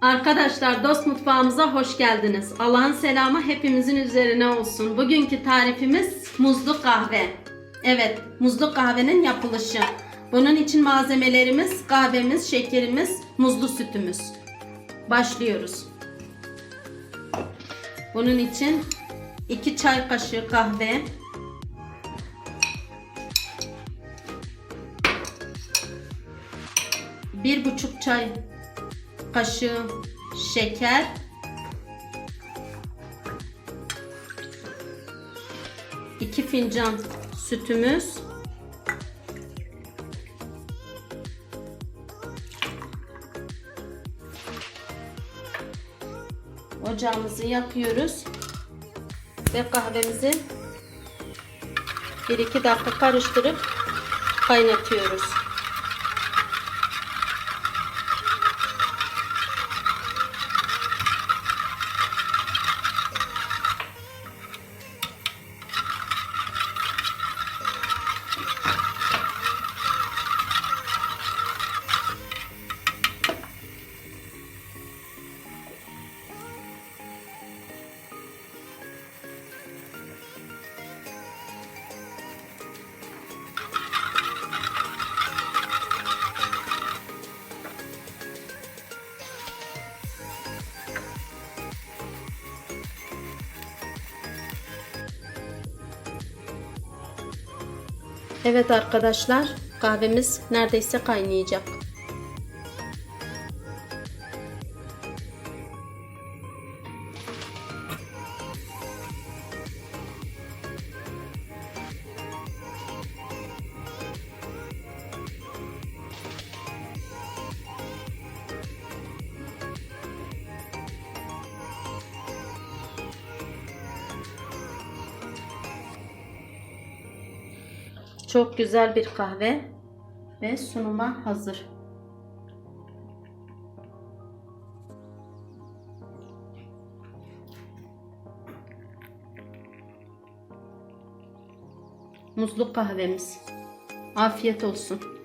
Arkadaşlar dost mutfağımıza hoş geldiniz. Allah'ın selamı hepimizin üzerine olsun. Bugünkü tarifimiz muzlu kahve. Evet, muzlu kahvenin yapılışı. Bunun için malzemelerimiz kahvemiz, şekerimiz, muzlu sütümüz. Başlıyoruz. Bunun için 2 çay kaşığı kahve, bir buçuk çay kaşığı şeker, iki fincan sütümüz, ocağımızı yakıyoruz ve kahvemizi 1-2 dakika karıştırıp kaynatıyoruz. Evet arkadaşlar kahvemiz neredeyse kaynayacak. Çok güzel bir kahve ve sunuma hazır. Muzlu kahvemiz. Afiyet olsun.